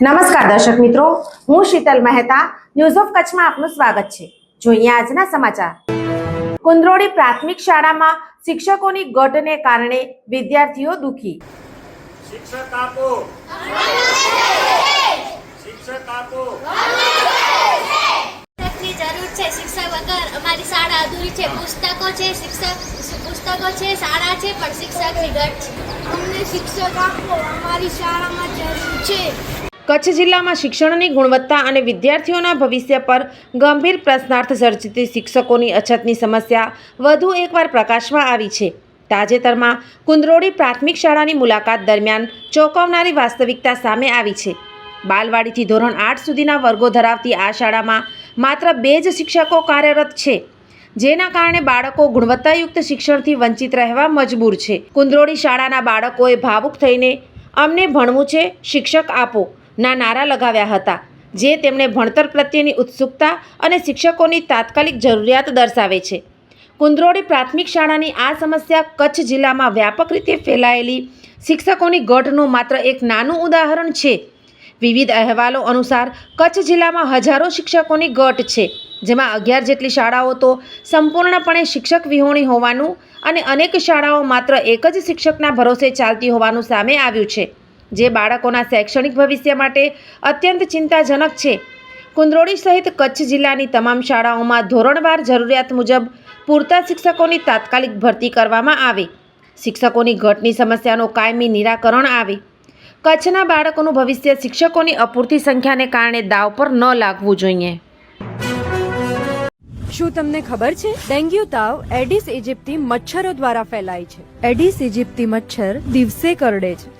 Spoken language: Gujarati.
નમસ્કાર દર્શક મિત્રો હું શીતલ મહેતા ન્યૂઝ ઓફ કચ્છમાં આપનું સ્વાગત છે. જોઈએ આજના સમાચાર. કુંદ્રોડી પ્રાથમિક શાળામાં શિક્ષકોની ગઢને કારણે વિદ્યાર્થીઓ દુખી. શિક્ષક આપો. શિક્ષક આપો. જરૂર છે શિક્ષક વગર. અમારી શાળા અધૂરી છે. પુસ્તકો છે શિક્ષક પુસ્તકો છે શાળા છે પણ શિક્ષકની ઘટ છે. અમને શિક્ષક આપો. અમારી શાળામાં જરૂર છે. કચ્છ જિલ્લામાં શિક્ષણની ગુણવત્તા અને વિદ્યાર્થીઓના ભવિષ્ય પર ગંભીર પ્રશ્નાર્થ સર્જતી શિક્ષકોની અછતની સમસ્યા વધુ એકવાર પ્રકાશમાં આવી છે. તાજેતરમાં કુંદરોળી પ્રાથમિક શાળાની મુલાકાત દરમિયાન ચોંકાવનારી વાસ્તવિકતા સામે આવી છે. બાલવાડીથી ધોરણ આઠ સુધીના વર્ગો ધરાવતી આ શાળામાં માત્ર બે જ શિક્ષકો કાર્યરત છે. જેના કારણે બાળકો ગુણવત્તાયુક્ત શિક્ષણથી વંચિત રહેવા મજબૂર છે. કુંદરોળી શાળાના બાળકોએ ભાવુક થઈને અમને ભણવું છે, શિક્ષક આપો. ના નારા લગાવ્યા હતા, જે તેમણે ભણતર પ્રત્યેની ઉત્સુકતા અને શિક્ષકોની તાત્કાલિક જરૂરિયાત દર્શાવે છે. કુંદરોડી પ્રાથમિક શાળાની આ સમસ્યા કચ્છ જિલ્લામાં વ્યાપક રીતે ફેલાયેલી શિક્ષકોની ગઢનું માત્ર એક નાનું ઉદાહરણ છે. વિવિધ અહેવાલો અનુસાર, કચ્છ જિલ્લામાં હજારો શિક્ષકોની ગટ છે, જેમાં અગિયાર જેટલી શાળાઓ તો સંપૂર્ણપણે શિક્ષક વિહોણી હોવાનું અને અનેક શાળાઓ માત્ર એક જ શિક્ષકના ભરોસે ચાલતી હોવાનું સામે આવ્યું છે. જે બાળકોના શૈક્ષણિક ભવિષ્ય માટે અત્યંત ચિંતાજનક છે. કુંદરોળી સહિત કચ્છ જિલ્લાની તમામ શાળાઓમાં ધોરણવાર જરૂરિયાત મુજબ પૂરતા શિક્ષકોની તાત્કાલિક ભરતી કરવામાં આવે. શિક્ષકોની ઘટની સમસ્યાનું કાયમી નિરાકરણ આવે. કચ્છના બાળકોનું ભવિષ્ય શિક્ષકોની અપૂરતી સંખ્યાને કારણે દાવ પર ન લાગવું જોઈએ. શું તમને ખબર છે? ડેન્ગ્યુ તાવ એડિસ ઇજિપ્તી મચ્છરો દ્વારા ફેલાય છે. એડિસ ઇજિપ્તી મચ્છર દિવસે કરડે છે.